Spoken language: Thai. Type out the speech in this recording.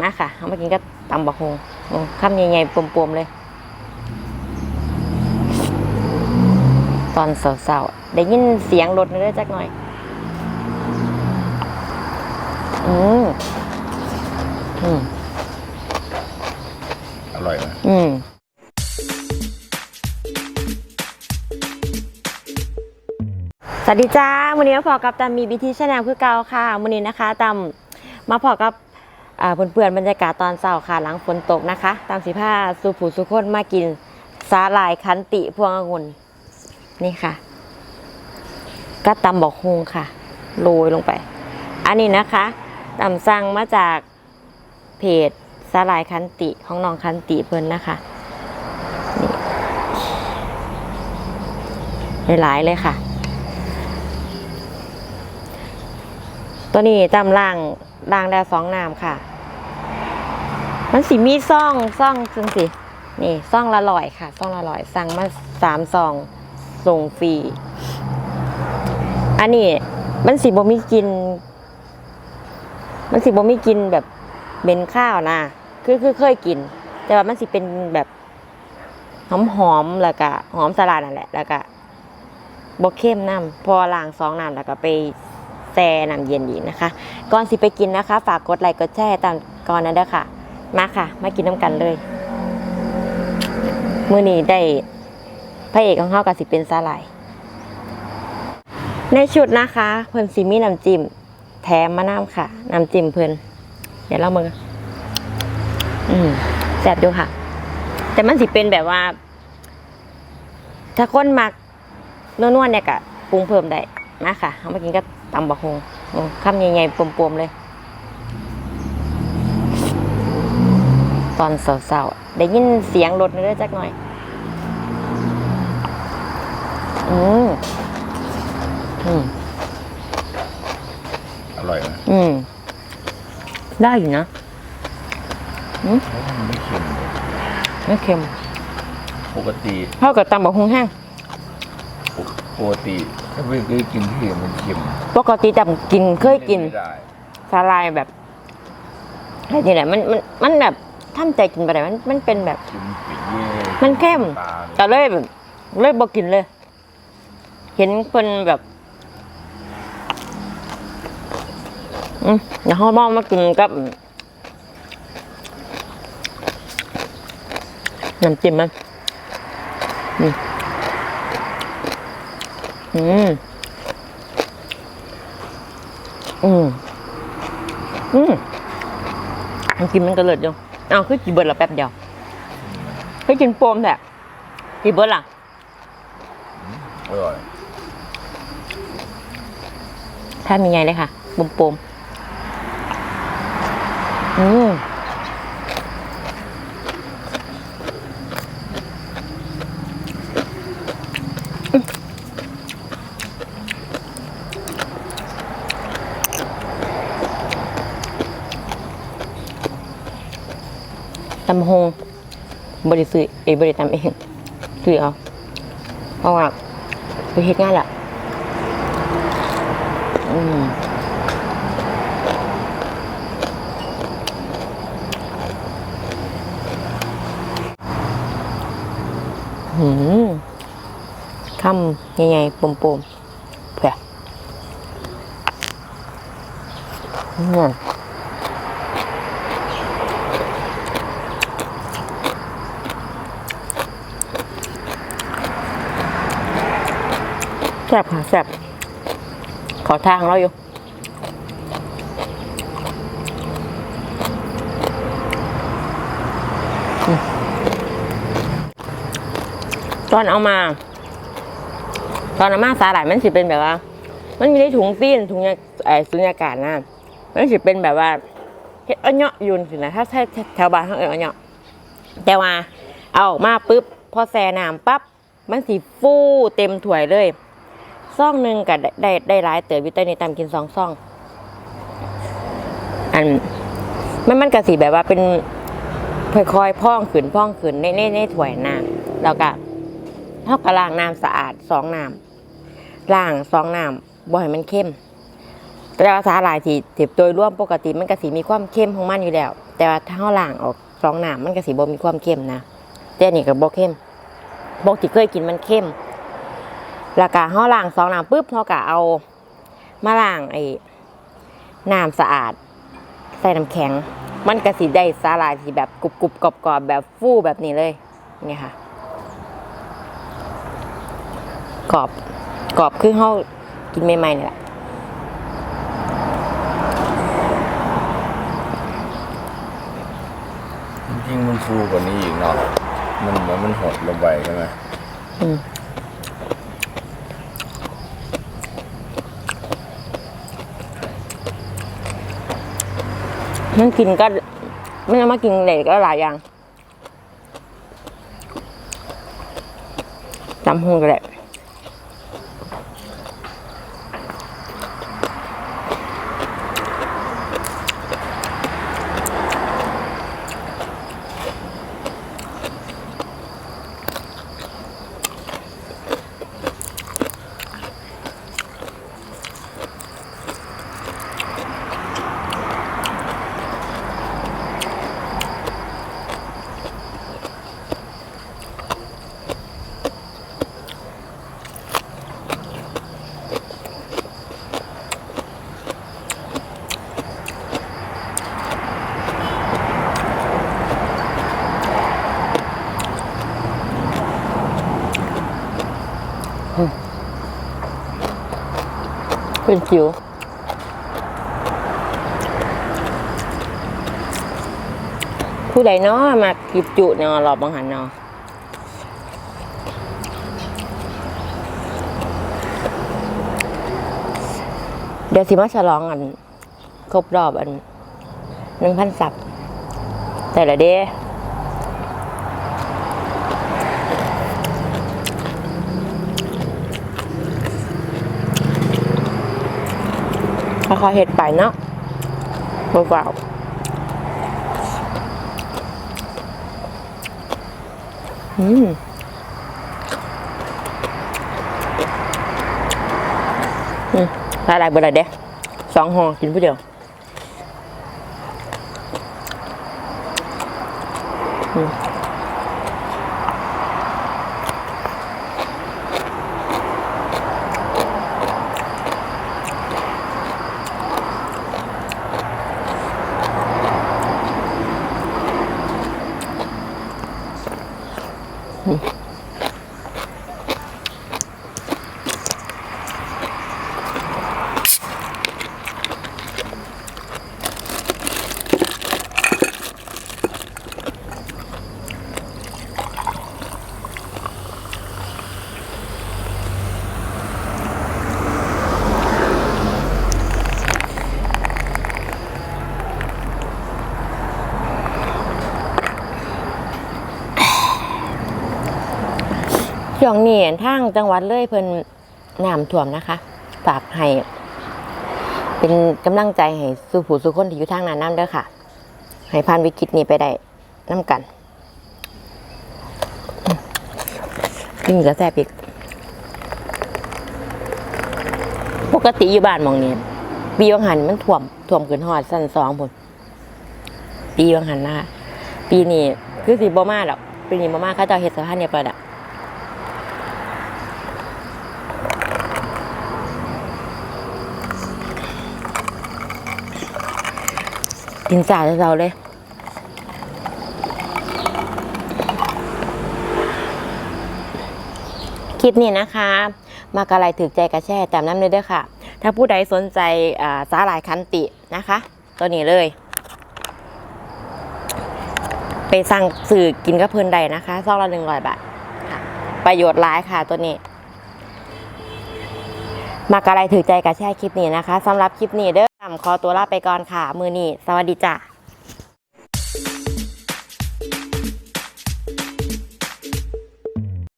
นะค่ะเอามากินก็ตำบักฮงอืมคำใหญ่ๆปวมๆเลย ตอนเสาๆได้ยินเสียงรถเรื่อยจักหน่อย อืมอืมอร่อยไหมอืมสวัสดีจ้าวันนี้มาพอกับตามมีบีทีชาแนลคือเก่าค่ะวันนี้นะคะตามมาพอกับอ่า เพื่อนๆบรรยากาศตอนเช้าค่ะหลังฝนตกนะคะ ตามสีผ้าสุผูสุคนมากินสาหร่ายคันติพวงองุ่นนี่ค่ะ ก็ตำบอกฮงค่ะโรยลงไป อันนี้นะคะตำสั่งมาจากเพจสาหร่ายคันติของน้องคันติเพิ่นนะคะนี่หลายเลยค่ะ ตัวนี้จำล่างล่างได้สองน้ำค่ะ มันสิมีซ่องซ่องซึ่งสิ นี่ซ่องละลอยค่ะซ่องละลอย สั่งมาสามซองส่งฟรี อันนี้มันสิบ่มีกิน มันสิบ่มีกินแบบเบนข้าวนะ คือคือเคยกิน แต่ว่ามันสิเป็นแบบหอมหอมๆแล้วก็หอมสลัดนั่นแหละ แล้วก็บ่เข้มน้ำพอล้างสองน้ำแล้วก็ไปแช่น้ำเย็นอีนะคะ ก่อนสิไปกินนะคะ ฝากกดไลค์กดแชร์ตามก่อนนะเด้อค่ะ มาค่ะ มากินน้ำกันเลยมื้อนี้ได้พระเอกของเฮาก็สิเป็นสาหร่าย ในชุดนะคะ เพิ่นสิมีน้ำจิ้มแถมมะนาวค่ะน้ำจิ้มเพิ่นเดี๋ยวเรามืออืมแซ่บดูค่ะ แต่มันสิเป็นแบบว่า ถ้าคนมักนวลๆเนี่ยก็ปรุงเพิ่มได้มาค่ะเอามากินก็ตำบักฮงอืมคำใหญ่ๆปวมๆเลย อนเสาๆได้ยินเสียงรถเรื่อยจักหน่อย อืมอืมอร่อยไหมอืม ได้อยู่นะมันไม่เค็มเลยไม่เค็ม ปกติเท่ากับตำบักฮงแห้งปกติถ้าไม่เคยกินที่มันเค็มปกติจำกินเคยกินไม่ได้สาลายแบบอะไรนี่แหละมันมันมันแบบ ท่านใจกินไปไหนมันมันเป็นแบบเค็มปีเย่มันเข้มตาก็เลยแบบเลยบอกกินเลย เห็นเป็นแบบ อืมเดี๋ยวเขามองมากินกับน้ำจิ้มมันอืมอืมอืมอืมน้ำจิ้มมันก็เลิศอยู่ อ้าวคือกินเบิร์ดละแป๊บเดียวคือกินโปมแหละกินเบิร์ดล่ะอร่อยถ้ามีไงเลยค่ะบุมโปมอืม ตำหงบริสุทธิ์เอบริตำเองซื้อเอาเพราะว่าไปเฮ็ดงานแหละอืมหืมคำใหญ่ๆปมๆเผื่ออืม ซ่บค่ะแซ่บขอทางเราอยู่ตอนเอามา ตอนเอามาสาหร่ายมันสิเป็นแบบว่า มันมีในถุงซีนถุงไอ้สุญญากาศนะมันสิเป็นแบบว่าเฮ็ดอเนาะยุนสินะถ้าถ้าแถวบ้านเขาเอออเนาะแต่ว่าเอาออกมาปุ๊บพอแช่น้ำปั๊บมันสีฟูเต็มถ้วยเลย ซ่องหนึ่งก็ได้ได้ไดหลายเต๋อวิตามินตามกินสองซ่อง อันมันมันกะสีแบบว่าเป็นค่อยๆพ่องขืนพ่องขืนในในในถ้วยน้ำแล้วก็เท่ากับล้างน้ำสะอาดสองน้ำล้างสองน้ำบ่ให้มันเข้ม แต่ว่าสาหร่ายที่เจ็บโดยร่วมปกติมันก็สีมีความเข้มของมันอยู่แล้ว แต่ว่าถ้าล้างออกสองน้ำมันก็สีบ่มีความเข้มนะแต่นี่ก็บบ่เข้มปกติเคยกินมันเข้ม แล้วก็เฮาล้างสองน้ำปุ๊บเฮาก็เอามาล้างไอ้น้ำสะอาด ใส่น้ำแข็ง มันก็สิได้สาหร่ายที่แบบกรุบกรุบกรอบกรอบๆแบบฟูแบบนี้เลยนี่ค่ะกรอบกรอบคือเฮากินใหม่ๆนี่แหละจริงๆมันฟูกว่านี้อีกเนาะมันเหมือนมันหดลงไปใช่ไหมอืม มันกินก็ไม่ต้องมากินเหล็กก็หลายอย่างจำหงก็ได้ เป็นจิ๋วผู้ใดเนาะมากิบจุเนาะรอบบางหันเนาะเดี๋ยวสิมาฉลองอัน ครบรอบอันหนึ่งพันสับแต่ละเด้ ค่อยๆเห็ดไปเนาะเบาๆอืมอืมหลายๆเบอร์อะไรเด้สองห่อกินผู้เดียวอืม 嗯 ช่วงนี้ทางจังหวัดเลยเพิ่นน้ำท่วมนะคะฝากให้เป็นกำลังใจให้สู่ผู้สู่คนที่อยู่ทางนั้นน้ำเด้อค่ะ ให้ผ่านวิกฤตนี้ไปได้น้ำกันกินกระแซบอีกปกติอยู่บ้านมองนี้ปีวังหันมันท่วมท่วมขึ้นหอดสั้นสองพุ่นปีวังหันนะคะปีนี้คือสีบ่มาดอกปีนี้บ่มาเขาเจะเฮ็ดสะพานเนี่ยเปิดอะ กินจ่าเราเลย คลิปนี้นะคะ มากระไรถือใจกระแช่ตามน้ำเลยเด้อค่ะ ถ้าผู้ใดสนใจสาหร่ายคันตินะคะ ตัวนี้เลย ไปสั่งสื่อกินกับเพื่อนใดนะคะซองละหนึ่งร้อยบาทประโยชน์ร้ายค่ะตัวนี้มากระไรถือใจกระแช่คลิปนี้นะคะสำหรับคลิปนี้เด้อ ขอตัวลาไปก่อนค่ะ มือนี้สวัสดีจ้ะ